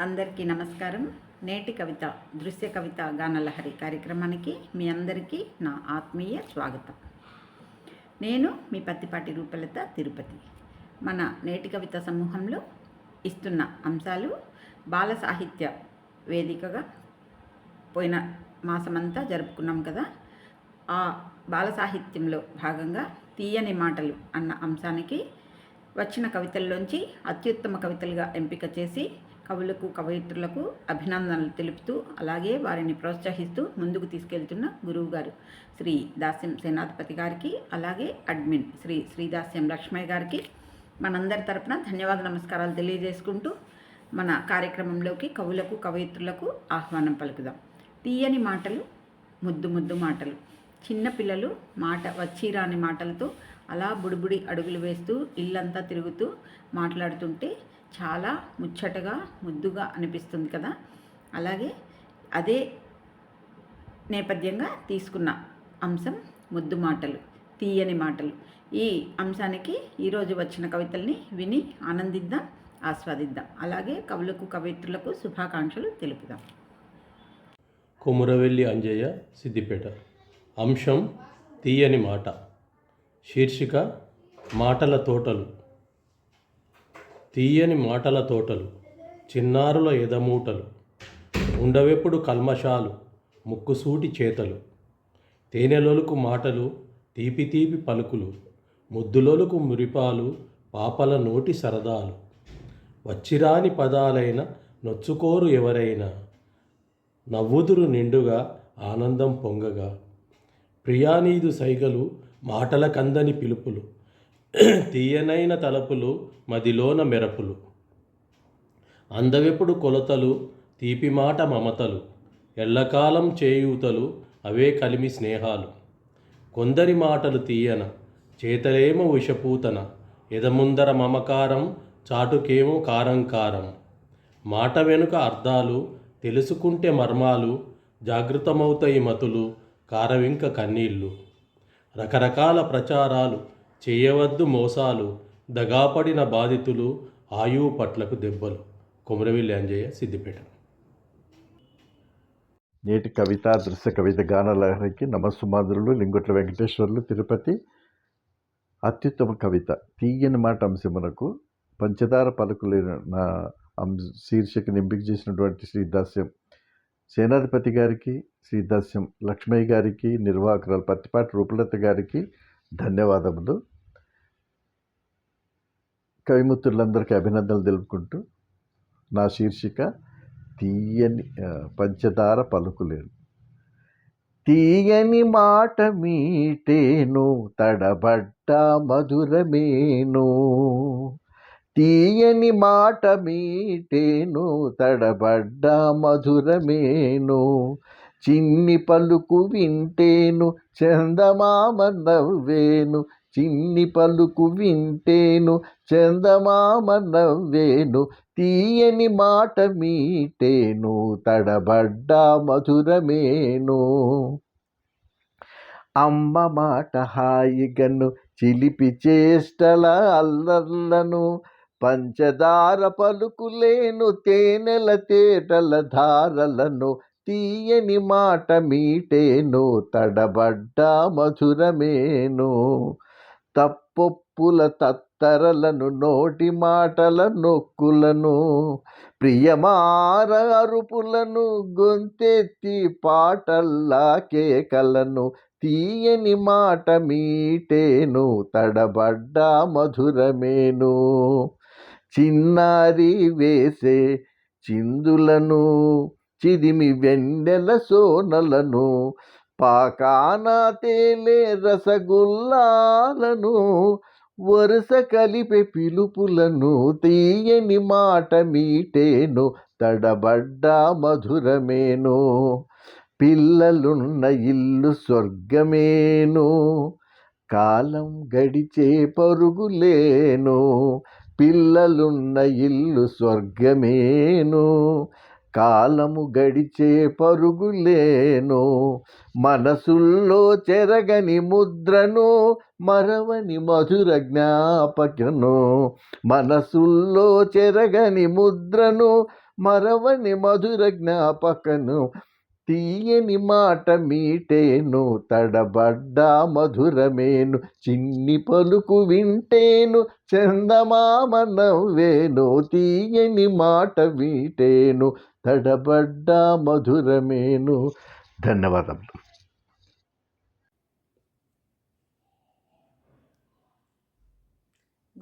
అందరికీ నమస్కారం. నేటి కవిత దృశ్య కవిత గానలహరి కార్యక్రమానికి మీ అందరికీ నా ఆత్మీయ స్వాగతం. నేను మీ పత్తిపాటి రూపలత తిరుపతి. మన నేటి కవిత సమూహంలో ఇస్తున్న అంశాలు బాల సాహిత్య వేదికగా పోయిన మాసమంతా జరుపుకున్నాం కదా. ఆ బాల సాహిత్యంలో భాగంగా తీయని మాటలు అన్న అంశానికి వచ్చిన కవితల్లోంచి అత్యుత్తమ కవితలుగా ఎంపిక చేసి కవులకు కవయిత్రులకు అభినందనలు తెలుపుతూ అలాగే వారిని ప్రోత్సహిస్తూ ముందుకు తీసుకెళ్తున్న గురువు గారు శ్రీ దాస్యం సేనాధిపతి గారికి అలాగే అడ్మిన్ శ్రీ శ్రీదాస్యం లక్ష్మయ్య గారికి మనందరి తరపున ధన్యవాద నమస్కారాలు తెలియజేసుకుంటూ మన కార్యక్రమంలోకి కవులకు కవయిత్రులకు ఆహ్వానం పలుకుదాం. తీయని మాటలు ముద్దు ముద్దు మాటలు చిన్నపిల్లలు మాట వచ్చిరాని మాటలతో అలా బుడిబుడి అడుగులు వేస్తూ ఇల్లంతా తిరుగుతూ మాట్లాడుతుంటే చాలా ముచ్చటగా ముద్దుగా అనిపిస్తుంది కదా? అలాగే అదే నేపథ్యంగా తీసుకున్న అంశం ముద్దు మాటలు తీయని మాటలు. ఈ అంశానికి ఈరోజు వచ్చిన కవితల్ని విని ఆనందిద్దాం ఆస్వాదిద్దాం. అలాగే కవులకు కవిత్రులకు శుభాకాంక్షలు తెలుపుదాం. కొమురవెల్లి అంజయ్య సిద్దిపేట. అంశం తీయని మాట. శీర్షిక మాటల తోటలు. తీయని మాటల తోటలు చిన్నారుల ఎదమూటలు ఉండవెప్పుడు కల్మషాలు ముక్కుసూటి చేతలు తేనెలొలుకు మాటలు తీపి తీపి పలుకులు ముద్దులొలుకు మురిపాలు పాపల నోటి సరదాలు. వచ్చిరాని పదాలైన నొచ్చుకోరు ఎవరైనా నవ్వుదురు నిండుగా ఆనందం పొంగగా. ప్రియానీదు సైగలు మాటల కందని పిలుపులు. తీయనైన తలపులు మదిలోన మెరపులు. అందవెప్పుడు కొలతలు తీపి మాట మమతలు. ఎల్లకాలం చేయూతలు అవే కలిమి స్నేహాలు. కొందరి మాటలు తీయన చేతలేమో విషపూతన. ఎదముందర మమకారం చాటుకేమో కారం కారం మాట వెనుక అర్థాలు తెలుసుకుంటే మర్మాలు. జాగృతమవుతాయి మతులు కారవింక కన్నీళ్ళు. రకరకాల ప్రచారాలు. చేయవద్దు మోసాలు దగాపడిన బాధితులు ఆయువు పట్లకు దెబ్బలు. కొమరవెల్లి అంజయ్య సిద్దిపేట. నేటి కవిత దృశ్య కవిత గానలహరికి నమస్సుమాదులు లింగొట్ల వెంకటేశ్వర్లు తిరుపతి. అత్యుత్తమ కవిత తీయని మాట అంశమునకు పంచదార పలుకులేని నా అంశ శీర్షికను ఎంపిక చేసినటువంటి శ్రీదాస్యం. సేనాధిపతి గారికి శ్రీదాస్యం లక్ష్మయ్య గారికి నిర్వాహకురాలు పత్తిపాటి రూపలత గారికి ధన్యవాదములు. కవిముత్రులందరికీ అభినందనలు తెలుపుకుంటూ నా శీర్షిక తీయని పంచదార పలుకులేను. తీయని మాట మీటేను తడబడ్డ మధురమేను తీయని మాట మీటేను తడబడ్డ మధురమేను చిన్ని పలుకు వింటేను చందమామ నవ్వేను చిన్ని పలుకు వింటేను చందమామ నవ్వేను తీయని మాట మీటేను తడబడ్డ మధురమేను. అమ్మ మాట హాయిగను చిలిపి చేష్టల అల్లర్లను. పంచదార పలుకులేను తేనెల తేటల ధారలను. తీయని మాట మీటేను తడబడ్డ మధురమేను. తప్పొప్పుల తత్తరలను నోటి మాటల నొక్కులను ప్రియమార అరుపులను గొంతెత్తి పాటల్లా కేకలను. తీయని మాట మీటేను తడబడ్డ మధురమేను. చిన్నారి వేసే చిందులను చిదిమి వెన్నెల సోనలను పాకాన తేలే రసగుల్లాలను వరుస కలిపే పిలుపులను తీయని మాట మీటేను తడబడ్డ మధురమేను పిల్లలున్న ఇల్లు స్వర్గమేను కాలం గడిచే పరుగులేను పిల్లలున్న ఇల్లు స్వర్గమేను కాలము గడిచే పరుగులేను మనసుల్లో చెరగని ముద్రను మరవని మధుర జ్ఞాపకను మనసుల్లో చెరగని ముద్రను మరవని మధుర జ్ఞాపకను తీయని మాట మీటేను తడబడ్డ మధురమేను చిన్ని పలుకు వింటేను చందమామ నవ్వేను తీయని మాట మీటేను తడబడ్డ మధురమేను ధన్యవాదములు.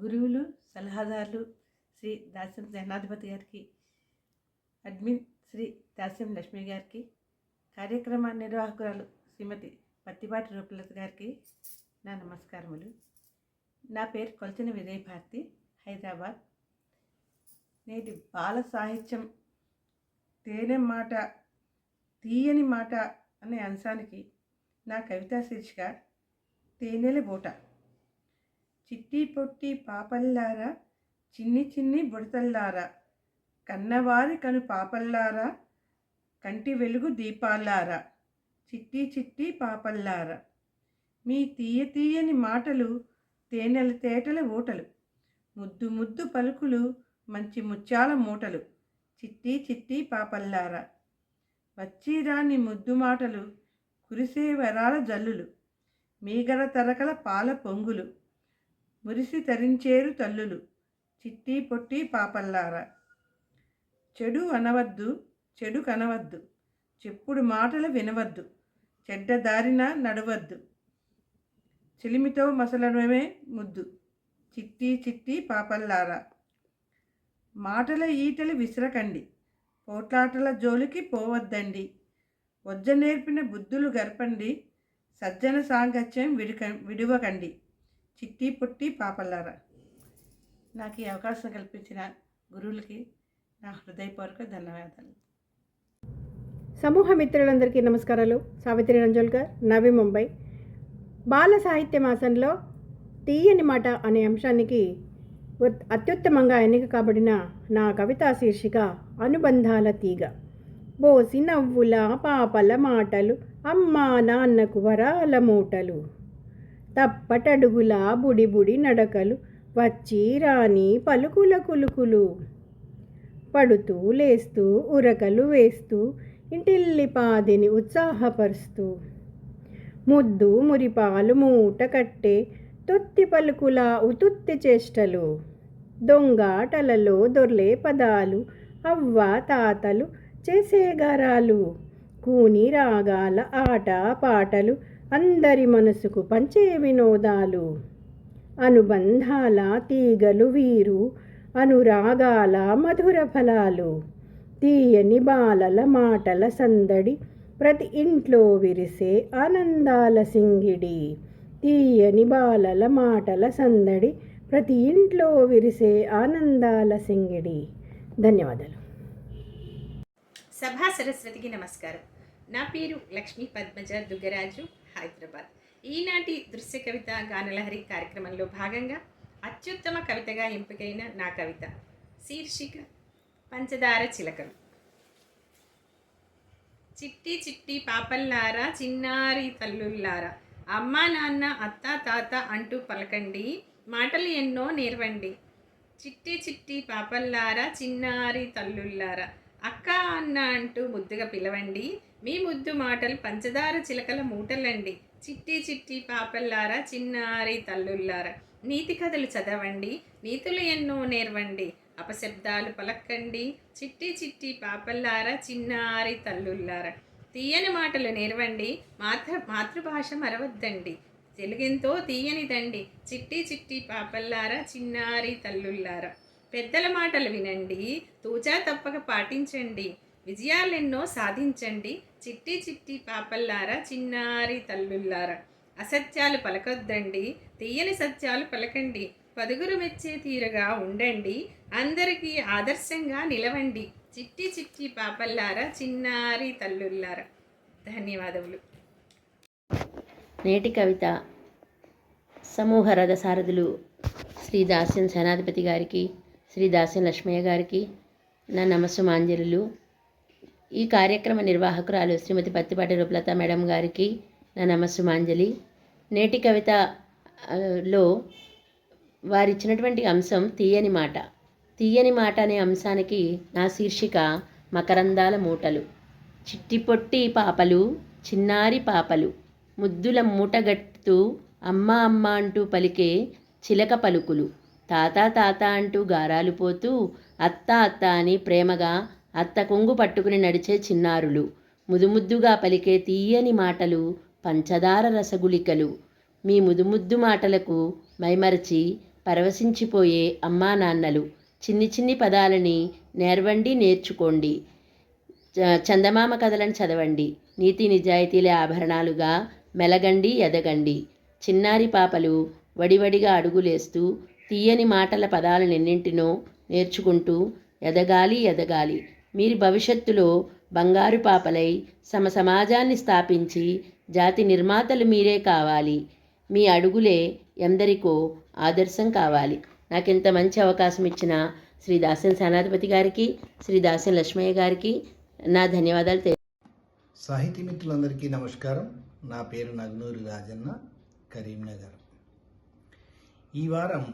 గురువులు సలహాదారులు శ్రీ దాస్యం సేనాధిపతి గారికి అడ్మిన్ శ్రీ దాస్యం లక్ష్మి గారికి కార్యక్రమ నిర్వాహకురాలు శ్రీమతి పత్తిపాటి రూపలత గారికి నా నమస్కారములు. నా పేరు కొలచిన విజయభారతి హైదరాబాద్. నేటి బాల సాహిత్యం తేనె మాట తీయని మాట అనే అంశానికి నా కవితా శీర్షిక తేనెల బోట. చిట్టి పొట్టి పాపల్లారా చిన్ని చిన్ని బుడతల్లారా కన్నవారి కను పాపల్లారా కంటి వెలుగు దీపాల్లారా చిట్టి చిట్టి పాపల్లారా. మీ తీయ తీయని మాటలు తేనెల తేటల ఊటలు ముద్దు ముద్దు పలుకులు మంచి ముత్యాల మూటలు. చిట్టి చిట్టి పాపల్లారా. వచ్చిరాని ముద్దు మాటలు కురిసే వరాల జల్లులు మీగడ తరకల పాల పొంగులు మురిసి తరించేరు తల్లులు చిట్టి పొట్టి పాపల్లారా. చెడు అనవద్దు చెడు కనవద్దు చెప్పుడు మాటలు వినవద్దు చెడ్డ దారిన నడవద్దు. చిలిమితో మసలడమే ముద్దు చిట్టి చిట్టి పాపల్లారా. మాటల ఈటలు విసరకండి. పోట్లాటల జోలికి పోవద్దండి. వజ్జ నేర్పిన బుద్ధులు గర్పండి. సజ్జన సాంగత్యం విడుక విడువకండి. చిట్టి పుట్టి పాపల్లారా. నాకు ఈ అవకాశం కల్పించిన గురువులకి నా హృదయపూర్వక ధన్యవాదాలు. సమూహ మిత్రులందరికీ నమస్కారాలు. సావిత్రి రంజోల్కర్ నవి ముంబై. బాల సాహిత్య మాసంలో తీయని మాట అనే అంశానికి అత్యుత్తమంగా ఎన్నిక కాబడిన నా కవితా శీర్షిక అనుబంధాల తీగ. బోసి నవ్వుల పాపల మాటలు అమ్మా నాన్నకు వరాల మూటలు. తప్పటడుగుల బుడి బుడి నడకలు వచ్చి రాని పలుకుల కులుకులు. పడుతూ లేస్తూ ఉరకలు వేస్తూ ఇంటిల్లిపాదిని ఉత్సాహపరుస్తూ. ముద్దు మురిపాలు మూట కట్టే తొత్తి పలుకుల ఉతుత్తి చేష్టలు దొంగాటలలో దొర్లే పదాలు అవ్వ తాతలు చేసే గారాలు కూని రాగాల ఆట పాటలు అందరి మనసుకు పంచే వినోదాలు. అనుబంధాల తీగలు వీరు అనురాగాల మధుర ఫలాలు. తీయని బాలల మాటల సందడి ప్రతి ఇంట్లో విరిసే ఆనందాల సింగిడి. తీయని బాలల మాటల సందడి ప్రతి ఇంట్లో విరిసే ఆనందాల సింగిడి. ధన్యవాదాలు. సభా సరస్వతికి నమస్కారం. నా పేరు లక్ష్మీ పద్మజ దుగ్గరాజు హైదరాబాద్. ఈనాటి దృశ్య కవిత గానలహరి కార్యక్రమంలో భాగంగా అత్యుత్తమ కవితగా ఎంపికైన నా కవిత శీర్షిక పంచదార చిలకలు. చిట్టి చిట్టి పాపల్లారా చిన్నారి తల్లుల్లారా అమ్మ నాన్న అత్త తాత అంటూ పలకండి. మాటలు ఎన్నో నేర్వండి. చిట్టి చిట్టి పాపల్లారా చిన్నారి తల్లుల్లారా. అక్క అన్న అంటూ ముద్దుగా పిలవండి. మీ ముద్దు మాటలు పంచదార చిలకల మూటలండి. చిట్టి చిట్టి పాపల్లారా చిన్నారి తల్లుల్లారా. నీతి కథలు చదవండి. నీతులు ఎన్నో నేర్వండి. అపశబ్దాలు పలక్కండి. చిట్టి చిట్టి పాపల్లారా చిన్నారి తల్లుల్లారా. తీయని మాటలు నేర్వండి. మాతృ మాతృభాష మరవద్దండి. తెలుగెంతో తీయనిదండి. చిట్టి చిట్టి పాపల్లారా చిన్నారి తల్లుల్లారా. పెద్దల మాటలు వినండి. తూచా తప్పక పాటించండి. విజయాలెన్నో సాధించండి. చిట్టి చిట్టి పాపల్లారా చిన్నారి తల్లుల్లారా. అసత్యాలు పలకొద్దండి. తీయని సత్యాలు పలకండి. పదుగురు మెచ్చే తీరుగా ఉండండి. అందరికీ ఆదర్శంగా నిలవండి. చిట్టి చిట్టి పాపల్లారా చిన్నారి తల్లుల్లారా. ధన్యవాదములు. నేటి కవిత సమూహ రథసారథులు శ్రీ దాస్యం సేనాధిపతి గారికి శ్రీ దాస్యం లక్ష్మయ్య గారికి నా నమస్సుమాంజలులు. ఈ కార్యక్రమ నిర్వాహకురాలు శ్రీమతి పత్తిపాటి రూపలత మేడం గారికి నా నమస్సుమాంజలి. నేటి కవిత వారిచ్చినటువంటి అంశం తీయని మాట. తీయని మాట అనే అంశానికి నా శీర్షిక మకరందాల మూటలు. చిట్టిపొట్టి పాపలు చిన్నారి పాపలు. ముద్దుల మూటగట్టుతూ అమ్మ అమ్మ అంటూ పలికే చిలక పలుకులు. తాత తాత అంటూ గారాలు పోతూ అత్త అత్త అని ప్రేమగా అత్త కొంగు పట్టుకుని నడిచే చిన్నారులు. ముదుముద్దుగా పలికే తీయని మాటలు పంచదార రసగుళికలు. మీ ముదుముద్దు మాటలకు మైమరచి పరవశించిపోయే అమ్మా నాన్నలు. చిన్ని చిన్ని పదాలని నేర్వండి నేర్చుకోండి. చ- చందమామ కథలను చదవండి. నీతి నిజాయితీలే ఆభరణాలుగా మెలగండి ఎదగండి. చిన్నారి పాపలు వడివడిగా అడుగులేస్తూ తీయని మాటల పదాలనెన్నింటినో నేర్చుకుంటూ ఎదగాలి ఎదగాలి. మీరు భవిష్యత్తులో బంగారు పాపలై సమ సమాజాన్ని స్థాపించి జాతి నిర్మాతలు మీరే కావాలి. మీ అడుగులే ఎందరికో ఆదర్శం కావాలి. నాకు ఇంత మంచి అవకాశం ఇచ్చిన శ్రీ దాసన్ సేనాధిపతి గారికి శ్రీ దాసన్ లక్ష్మయ్య గారికి నా ధన్యవాదాలు తెలి సాహితీ మిత్రులందరికీ నమస్కారం. నా పేరు నగ్నూరి రాజన్న కరీంనగర్. ఈ వారం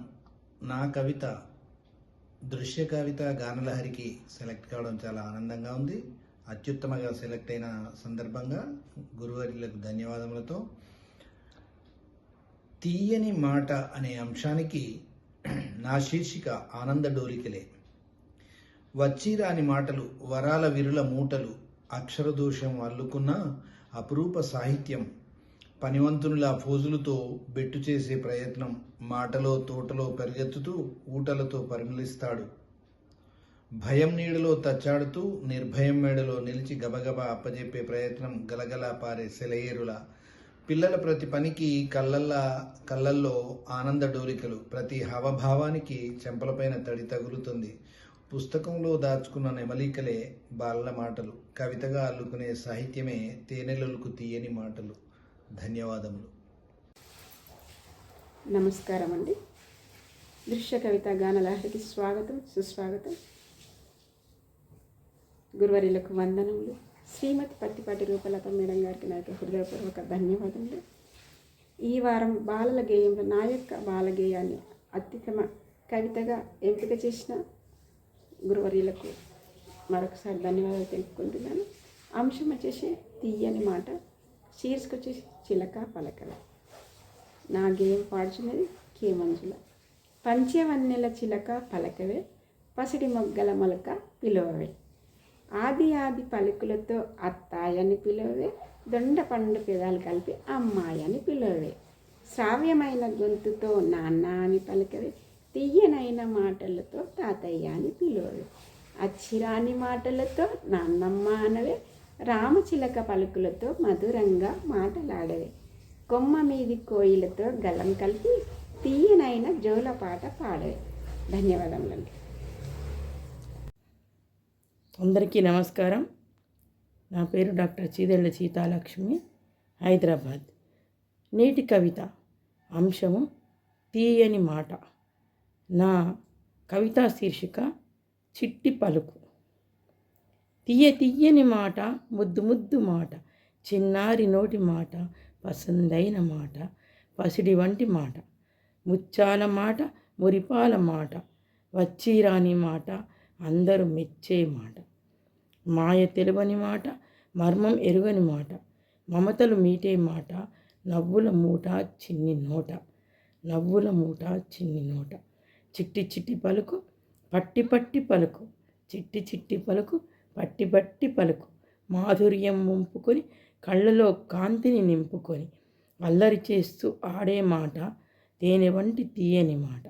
నా కవిత దృశ్య కవిత గానలహరికి సెలెక్ట్ కావడం చాలా ఆనందంగా ఉంది. అత్యుత్తమగా సెలెక్ట్ అయిన సందర్భంగా గురువారిలకు ధన్యవాదములతో తీయని మాట అనే అంశానికి నా శీర్షిక ఆనంద డోలికలే వచ్చిరాని మాటలు వరాల విరుల మూటలు అక్షరదోషం అల్లుకున్న అపురూప సాహిత్యం పనివంతునిలా ఫోజులతో బెట్టు చేసే ప్రయత్నం మాటలో తోటలో పరిగెత్తుతూ ఊటలతో పరిమళిస్తాడు. భయం నీడలో తచ్చాడుతూ నిర్భయం మేడలో నిలిచి గబగబా అప్పజెప్పే ప్రయత్నం గలగలా పారే సెలయేరుల పిల్లల ప్రతి పనికి కళ్ళల్లా కళ్ళల్లో ఆనంద డోలికలు ప్రతి హావభావానికి చెంపలపైన తడి తగులుతుంది. పుస్తకంలో దాచుకున్న నెమలికలే బాలల మాటలు. కవితగా అల్లుకునే సాహిత్యమే తేనెలలకు తీయని మాటలు. ధన్యవాదములు. నమస్కారం అండి దృశ్య కవిత గానలహరికి స్వాగతం సుస్వాగతం. గురువరిలకు వందనములు. శ్రీమతి పత్తిపాటి రూపలత మేడం గారికి నా యొక్క హృదయపూర్వక ధన్యవాదములు. ఈ వారం బాలల గేయంలో నా యొక్క బాలగేయాన్ని అత్యుత్తమ కవితగా ఎంపిక చేసిన గురువర్యులకు మరొకసారి ధన్యవాదాలు తెలుపుకుంటున్నాను. అంశం వచ్చేసి తీయని మాట శీర్షిక వచ్చేసి చిలక పలకల. నా గేయం పాడుచున్నది కే మంజుల పంచవన్నెల చిలక పలకవే పసిడి మొగ్గల మొలక పిలువవే. ఆది ఆది పలుకులతో అత్తాయని పిలువే దొండ పండు పెదాలు కలిపి అమ్మాయి అని పిలువే శ్రావ్యమైన గొంతుతో నాన్న అని పలకవే తీయనైన మాటలతో తాతయ్య అని పిలువవే. అచ్చిరాని మాటలతో నాన్నమ్మ అనవే రామచిలక పలుకులతో మధురంగా మాటలాడవే. కొమ్మ మీది కోయిలతో గలం కలిపి తీయనైన జోల పాట పాడవే. ధన్యవాదములండి. అందరికీ నమస్కారం. నా పేరు డాక్టర్ చీదెళ్ళ సీతాలక్ష్మి హైదరాబాద్. నేటి కవిత అంశము తీయని మాట. నా కవితా శీర్షిక చిట్టి పలుకు. తీయ తీయని మాట ముద్దు ముద్దు మాట చిన్నారి నోటి మాట పసందైన మాట పసిడి వంటి మాట ముచ్చాల మాట మురిపాల మాట వచ్చిరాని మాట అందరూ మెచ్చే మాట. మాయ తెలివని మాట మర్మం ఎరుగని మాట మమతలు మీటే మాట నవ్వుల మూట చిన్ని నోట నవ్వుల మూట చిన్ని నోట. చిట్టి చిట్టి పలుకు పట్టి పట్టి పలుకు చిట్టి చిట్టి పలుకు పట్టి పట్టి పలుకు. మాధుర్యం ముంపుకొని కళ్ళలో కాంతిని నింపుకొని అల్లరి చేస్తూ ఆడే మాట తేనె వంటి తీయని మాట.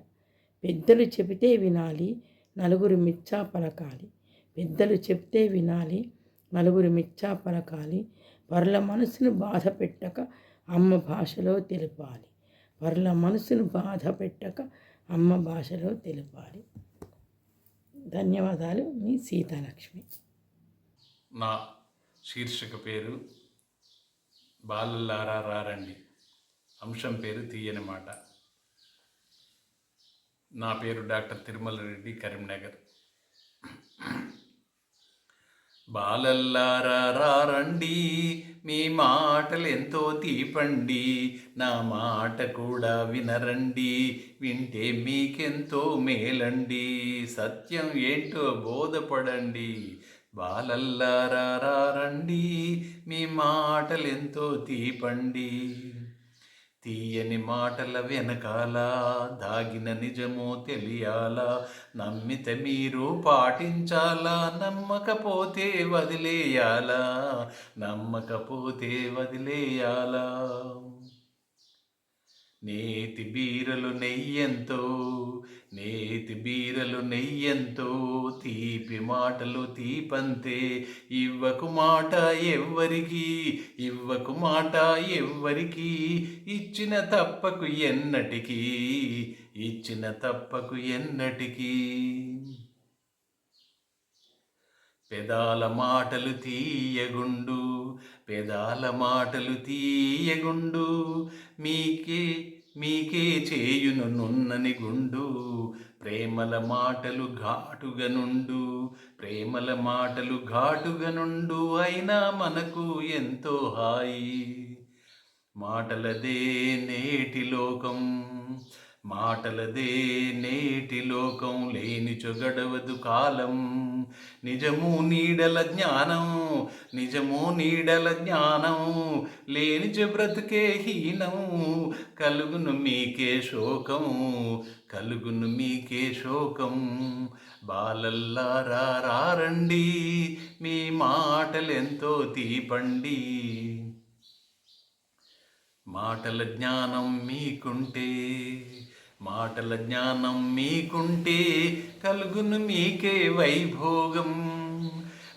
పెద్దలు చెబితే వినాలి నలుగురు మిచ్చా పలకాలి పెద్దలు చెప్తే వినాలి నలుగురు మిచ్చా పలకాలి పరుల మనసును బాధ పెట్టక అమ్మ భాషలో తెలపాలి. పరుల మనసును బాధ పెట్టక అమ్మ భాషలో తెలపాలి. ధన్యవాదాలు. మీ సీతాలక్ష్మి. నా శీర్షిక పేరు బాలల్లారా రారండి. అంశం పేరు తీయని మాట. నా పేరు డాక్టర్ తిరుమల రెడ్డి కరీంనగర్. బాలల్లారా మీ మాటలు ఎంతో తీపండి. నా మాట కూడా వినరండి. వింటే మీకెంతో మేలండి. సత్యం ఏంటో బోధపడండి. బాలల్లారా రండి. మీ మాటలు ఎంతో తీపండి. తీయని మాటల వెనకాల దాగిన నిజమో తెలియాలా. నమ్మితే మీరు పాటించాలా నమ్మకపోతే వదిలేయాలా. నమ్మకపోతే వదిలేయాలా. నేతి బీరలు నెయ్యంతో నేతి బీరలు నెయ్యంతో తీపి మాటలు తీపంతే. ఇవ్వకు మాట ఎవ్వరికి ఇవ్వకు మాట ఎవ్వరికి ఇచ్చిన తప్పకు ఎన్నటికి ఇచ్చిన తప్పకు ఎన్నటికి. పెదాల మాటలు తీయగుండు పెదాల మాటలు తీయగుండు మీకే మీకే చేయును నున్నని గుండు. ప్రేమల మాటలు ఘాటుగనుండు ప్రేమల మాటలు ఘాటుగనుండు అయినా మనకు ఎంతో హాయి. మాటలదే నేటి లోకం. మాటలదే నేటి లోకం లేని గడవదు కాలం. నిజము నీడల జ్ఞానం నిజము నీడల జ్ఞానం. లేనిచో బ్రతుకే హీనం కలుగును మీకే శోకం కలుగును మీకే శోకం. బాలల్లారా రండి మీ మాటలెంతో తీపండి. మాటల జ్ఞానం మీకుంటే మాటల జ్ఞానం మీకుంటే కలుగును మీకే వైభోగం.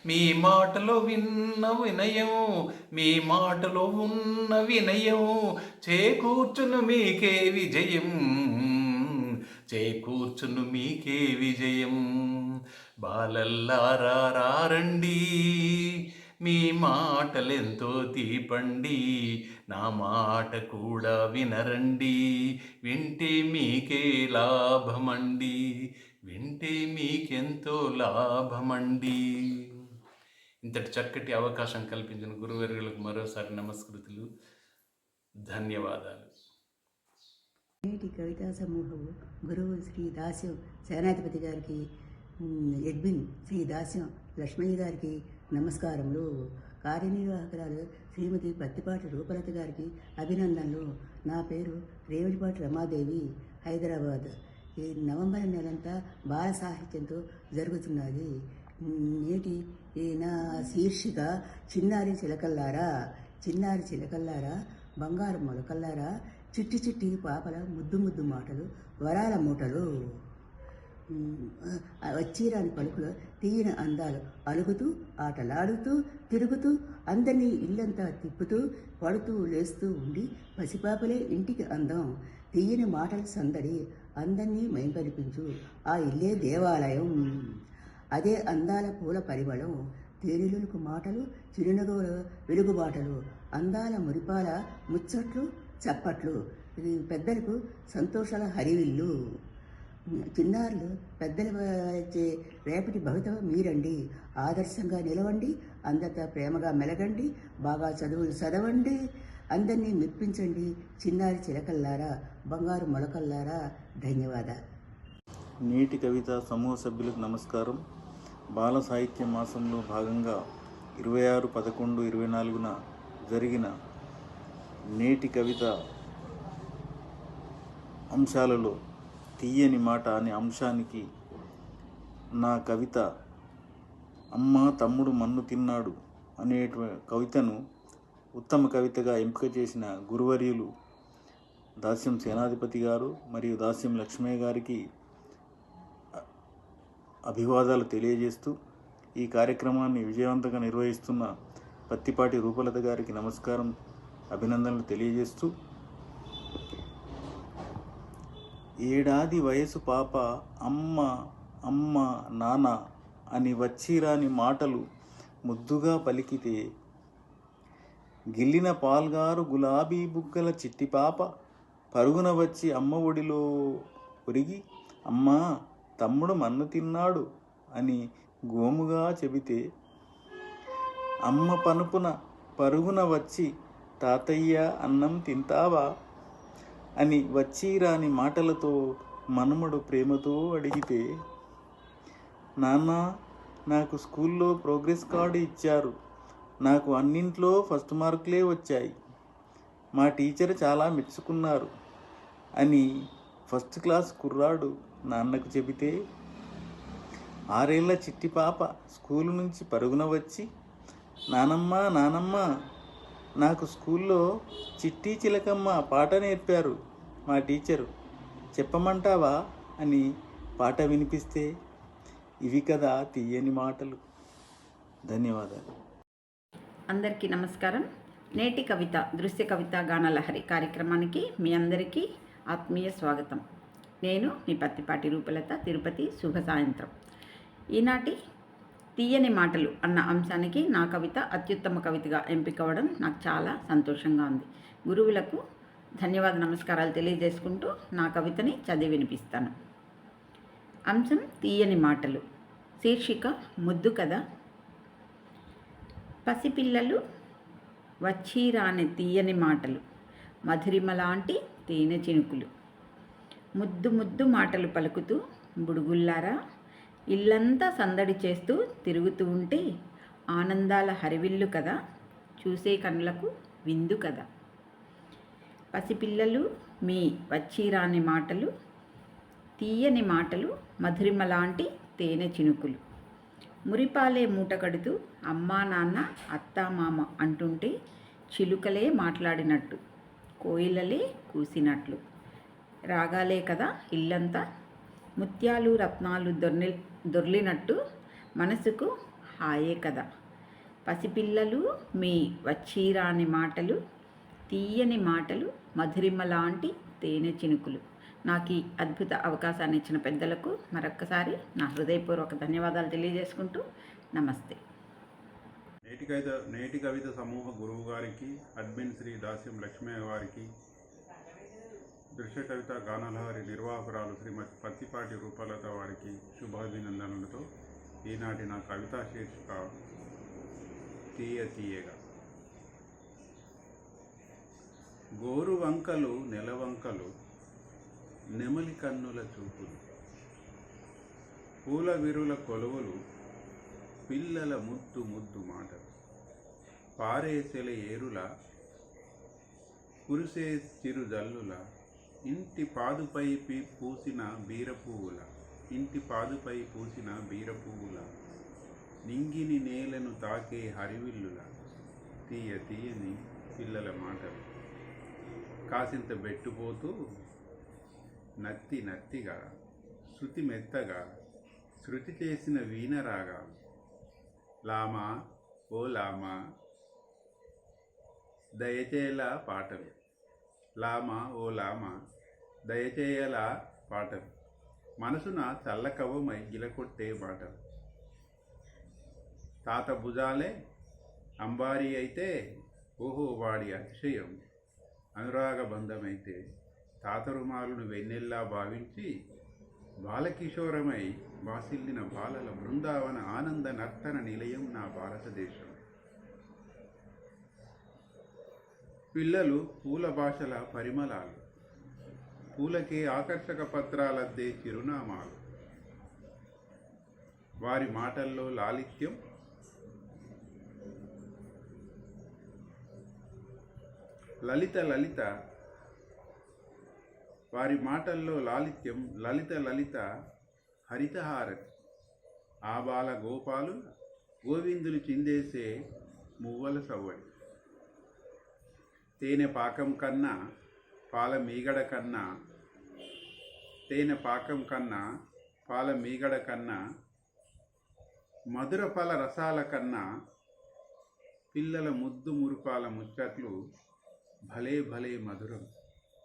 మీ మాటలో విన్న వినయం మీ మాటలో ఉన్న వినయం చేకూర్చును మీకే విజయం. చేకూర్చును మీకే విజయం. బాలల్లారారండి. మీ మాటలెంతో తీపండి నా మాట కూడా వినరండి. వింటే మీకే లాభమండి వింటే మీకెంతో లాభమండి. ఇంతటి చక్కటి అవకాశం కల్పించిన గురువర్యులకు మరోసారి నమస్కృతులు. ధన్యవాదాలు. నేటి కవితా సమూహం గురువు శ్రీ దాస్యం సేనాధిపతి గారికి ఉమ్, ఎడ్విన్ శ్రీ దాస్యం లక్ష్మయ్య గారికి నమస్కారములు. కార్యనిర్వాహకురాలు శ్రీమతి పత్తిపాటి రూపలత గారికి అభినందనలు. నా పేరు రేవడిపాటి రమాదేవి హైదరాబాద్. ఈ నవంబర్ నెలంతా బాల సాహిత్యంతో జరుగుతున్నది. నేటి ఈ నా శీర్షిక చిన్నారి చిలకల్లారా చిన్నారి చిలకల్లారా బంగారు మొలకల్లారా చిట్టి చిట్టి పాపల ముద్దు ముద్దు మాటలు వరాల మూటలు. వచ్చిరాని పలుకులు తీయని అందాలు అలుగుతూ ఆటలాడుతూ తిరుగుతూ అందరినీ ఇల్లంతా తిప్పుతూ పడుతూ లేస్తూ ఉండి పసిపాపలే ఇంటికి అందం. తీయని మాటలు సందడి అందరినీ మైంపరిపించు. ఆ ఇల్లే దేవాలయం. అదే అందాల పూల పరిమళం. తేనెలకు మాటలు చిరునగవుల వెలుగుబాటలు. అందాల మురిపాల ముచ్చట్లు చప్పట్లు. ఇది పెద్దలకు సంతోషాల హరివిల్లు. చిన్నారులు పెద్దలు వచ్చే రేపటి భవితం మీరండి. ఆదర్శంగా నిలవండి. అందరితో ప్రేమగా మెలగండి. బాగా చదువులు చదవండి. అందరినీ మెప్పించండి. చిన్నారి చిలకల్లారా బంగారు మొలకల్లారా. ధన్యవాదాలు. నేటి కవిత సమూహ సభ్యులకు నమస్కారం. బాల సాహిత్య మాసంలో భాగంగా ఇరవై ఆరు పదకొండు ఇరవై నాలుగున జరిగిన నేటి కవిత అంశాలలో తీయని మాట అనే అంశానికి నా కవిత అమ్మ తమ్ముడు మన్ను తిన్నాడు అనే కవితను ఉత్తమ కవితగా ఎంపిక చేసిన గురువర్యులు దాస్యం సేనాధిపతి గారు మరియు దాస్యం లక్ష్మయ్య గారికి అభివాదాలు తెలియజేస్తూ ఈ కార్యక్రమాన్ని విజయవంతంగా నిర్వహిస్తున్న పత్తిపాటి రూపలత గారికి నమస్కారం అభినందనలు తెలియజేస్తూ ఏడాది వయసు పాప అమ్మ అమ్మ నాన్న అని వచ్చిరాని మాటలు ముద్దుగా పలికితే గిల్లిన పాల్గారు గులాబీ బుగ్గల చిట్టి పాప పరుగున వచ్చి అమ్మ ఒడిలో ఒరిగి అమ్మా తమ్ముడు మన్ను తిన్నాడు అని గోముగా చెబితే అమ్మ పనుపున పరుగున వచ్చి తాతయ్య అన్నం తింటావా అని వచ్చి రాని మాటలతో మనమడు ప్రేమతో అడిగితే నాన్న నాకు స్కూల్లో ప్రోగ్రెస్ కార్డు ఇచ్చారు. నాకు అన్నింట్లో ఫస్ట్ మార్కులే వచ్చాయి. మా టీచర్ చాలా మెచ్చుకున్నారు అని ఫస్ట్ క్లాస్ కుర్రాడు నాన్నకు చెబితే ఆరేళ్ళ చిట్టి పాప స్కూలు నుంచి పరుగున వచ్చి నానమ్మ నానమ్మ నాకు స్కూల్లో చిట్టి చిలకమ్మ పాట నేర్పారు మా టీచరు. చెప్పమంటావా అని పాట వినిపిస్తే ఇవి కదా తీయని మాటలు. ధన్యవాదాలు. అందరికీ నమస్కారం. నేటి కవిత దృశ్య కవిత గానలహరి కార్యక్రమానికి మీ అందరికీ ఆత్మీయ స్వాగతం. నేను మీ పత్తిపాటి రూపలత తిరుపతి శుభ సాయంత్రం. ఈనాటి తీయని మాటలు అన్న అంశానికి నా కవిత అత్యుత్తమ కవితగా ఎంపికవడం నాకు చాలా సంతోషంగా ఉంది. గురువులకు ధన్యవాద నమస్కారాలు తెలియజేసుకుంటూ నా కవితని చదివి వినిపిస్తాను. అంశం తీయని మాటలు. శీర్షిక ముద్దు కథ. పసిపిల్లలు వచ్చిరాని తీయని మాటలు. మధురిమ లాంటి తేనె చినుకులు. ముద్దు ముద్దు మాటలు పలుకుతూ బుడుగుల్లారా? ఇల్లంతా సందడి చేస్తూ తిరుగుతూ ఉంటే ఆనందాల హరివిల్లు కదా చూసే కనులకు విందు కదా. పసిపిల్లలు మీ వచ్చిరాని మాటలు తీయని మాటలు మధురిమ లాంటి తేనె చినుకులు. మురిపాలే మూట కడుతూ అమ్మా నాన్న అత్తా మామ అంటుంటే చిలుకలే మాట్లాడినట్టు కోయిలలే కూసినట్లు. రాగాలే కదా ఇల్లంతా ముత్యాలు రత్నాలు దొర్ని దొర్లినట్టు మనసుకు హాయే కదా పసిపిల్లలు మీ వచ్చిరాని మాటలు తీయని మాటలు మధురిమ లాంటి తేనె చినుకులు. నాకు ఈ అద్భుత అవకాశాన్ని ఇచ్చిన పెద్దలకు మరొక్కసారి నా హృదయపూర్వక ధన్యవాదాలు తెలియజేసుకుంటూ నమస్తే. నేటి కవిత నేటి కవిత సమూహ గురువు గారికి అడ్మిన్ శ్రీ దాస్యం లక్ష్మయ్య గారికి దృశ్య కవిత గానలహరి నిర్వాహకురాలు శ్రీమతి పత్తిపాటి రూపలత వారికి శుభాభినందనలతో ఈనాటి నా కవితా శీర్షిక తీయ తీయగా గోరు వంకలు నెలవంకలు నెమలి కన్నుల చూపులు. పూల విరుల కొలువులు పిల్లల ముద్దు ముద్దు మాటలు. పారేసెల ఏరుల కురిసే చిరుజల్లుల ఇంటి పాదుపై పూసిన బీరపువ్వుల ఇంటి పాదుపై పూసిన బీరపువ్వుల నింగిని నేలను తాకే హరివిల్లుల తీయ తీయని పిల్లల మాటలు. కాసింత బెట్టుపోతూ నత్తి నత్తిగా శృతి మెత్తగా శృతి చేసిన వీణరాగా లామా ఓ లామా దయచేలా పాటలు. లామా ఓ లామా దయచేయలా పాటలు. మనసున చల్లకవమై గిలకొట్టే మాటలు. తాత భుజాలే అంబారి అయితే ఓహో వాడి అతిశయం. అనురాగ బంధమైతే తాత రుమాలును వెన్నెల్లా భావించి బాలకిషోరమై వాసిల్లిన బాలల బృందావన ఆనంద నర్తన నిలయం నా భారతదేశం. పిల్లలు పూల భాషల పరిమళాలు. పూలకే ఆకర్షక పత్రాలద్దే చిరునామాలు. వారి మాటల్లో లాలిత్యం. లలిత లలిత. వారి మాటల్లో లాలిత్యం. లలిత లలిత. హరితహారతి. ఆబాల గోపాలు గోవిందులు చిందేసే మువ్వల సవ్వడి. తేనె పాకం కన్నా పాల మీగడ కన్నా తేనె పాకం కన్నా పాల మీగడ కన్నా మధుర ఫల రసాల కన్నా పిల్లల ముద్దు మురుపాల ముచ్చట్లు భలే భలే మధురం.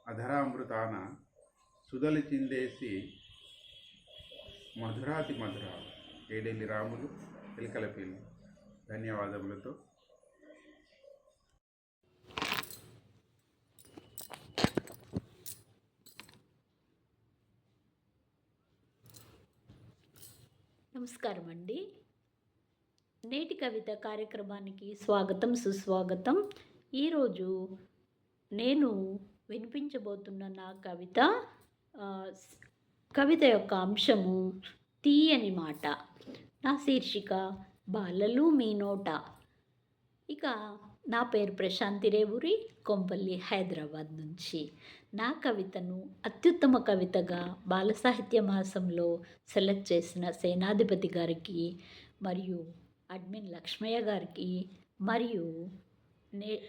అధరామృతాన సుదలి చిందేసి మధురాతి మధుర ఏడెల్లి రాములు ఎలికల పిల్లి ధన్యవాదములతో నమస్కారం అండి నేటి కవిత కార్యక్రమానికి స్వాగతం సుస్వాగతం. ఈరోజు నేను వినిపించబోతున్న నా కవిత కవిత యొక్క అంశము తీయని మాట. నా శీర్షిక బాలలు మీ నోట. ఇక నా పేరు ప్రశాంతి రేవూరి కొంపల్లి హైదరాబాద్ నుంచి. నా కవితను అత్యుత్తమ కవితగా బాల సాహిత్య మాసంలో సెలెక్ట్ చేసిన సేనాధిపతి గారికి మరియు అడ్మిన్ లక్ష్మయ్య గారికి మరియు నే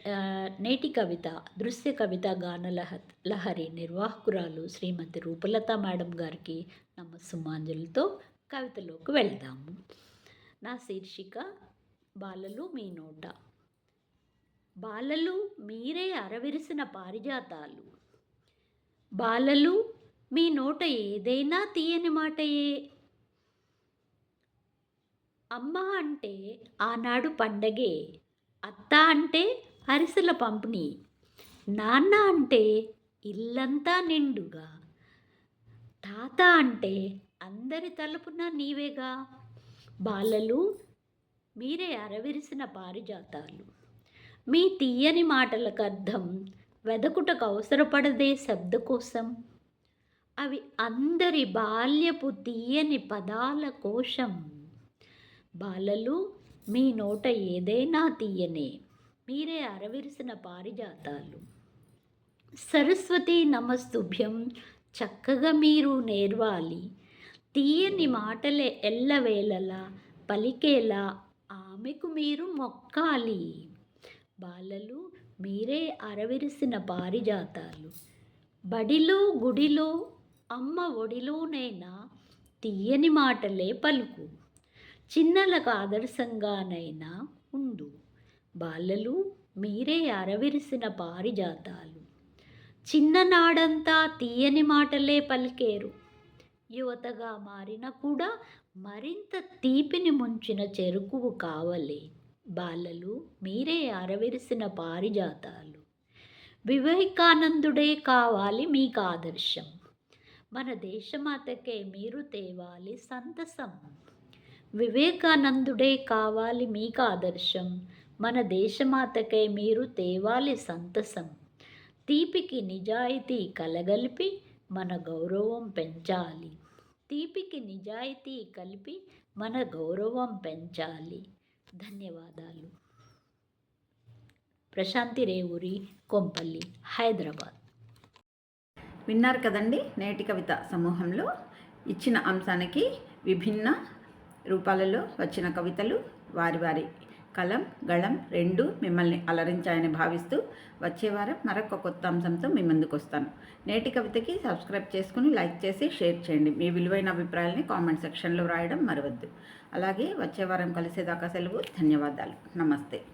నేటి కవిత దృశ్య కవిత గాన లహ లహరి నిర్వాహకురాలు శ్రీమతి రూపలత మేడం గారికి నమస్సుమాంజలితో కవితలోకి వెళ్దాము. నా శీర్షిక బాలలు మీ నోట. బాలలు మీరే అరవిరిసిన పారిజాతాలు. బాలలు మీ నోట ఏదైనా తీయని మాటయే. అమ్మ అంటే ఆనాడు పండగే అత్త అంటే అరిసెల పంపిణీ నాన్న అంటే ఇల్లంతా నిండుగా తాత అంటే అందరి తలుపున నీవేగా. బాలలు మీరే అరవిరిసిన పారిజాతాలు మీ తీయని మాటలకు అర్థం వెదకుటకు అవసరపడదే శబ్ద కోసం అవి అందరి బాల్యపు తీయని పదాల కోశం. బాలలు మీ నోట ఏదైనా తీయనే మీరే అరవిరిసిన పారిజాతాలు. సరస్వతి నమస్తుభ్యం చక్కగా మీరు నేర్వాలి. తీయని మాటలే ఎల్లవేళలా పలికేలా ఆమెకు మీరు మొక్కాలి. బాలలు మీరే అరవిరిసిన పారిజాతాలు. బడిలో గుడిలో అమ్మ ఒడిలోనైనా తీయని మాటలే పలుకు. చిన్నలకు ఆదర్శంగానైనా ఉండు. బాలలు మీరే అరవిరిసిన పారిజాతాలు. చిన్ననాడంతా తీయని మాటలే పలికేరు. యువతగా మారిన కూడా మరింత తీపిని ముంచిన చెరుకువు కావలే. బాలలు మీరే అరవెరిసిన పారిజాతాలు. వివేకానందుడే కావాలి మీకు ఆదర్శం. మన దేశమాతకే మీరు తేవాలి సంతసం. వివేకానందుడే కావాలి మీకు ఆదర్శం. మన దేశమాతకే మీరు తేవాలి సంతసం. తీపికి నిజాయితీ కలగలిపి మన గౌరవం పెంచాలి. తీపికి నిజాయితీ కలిపి మన గౌరవం పెంచాలి. ధన్యవాదాలు. ప్రశాంతి రేవూరి కొంపల్లి హైదరాబాద్. విన్నారు కదండి నేటి కవిత సమూహంలో. ఇచ్చిన అంశానికి విభిన్న రూపాలలో వచ్చిన కవితలు వారి వారి కలం గళం రెండు మిమ్మల్ని అలరించాయని భావిస్తూ వచ్చే వారం మరొక కొత్త అంశంతో మీ ముందుకు వస్తాను. నేటి కవితకి సబ్స్క్రైబ్ చేసుకుని లైక్ చేసి షేర్ చేయండి. మీ విలువైన అభిప్రాయాల్ని కామెంట్ సెక్షన్లో రాయడం మరవద్దు. అలాగే వచ్చే వారం కలిసేదాకా సెలవు. ధన్యవాదాలు. నమస్తే.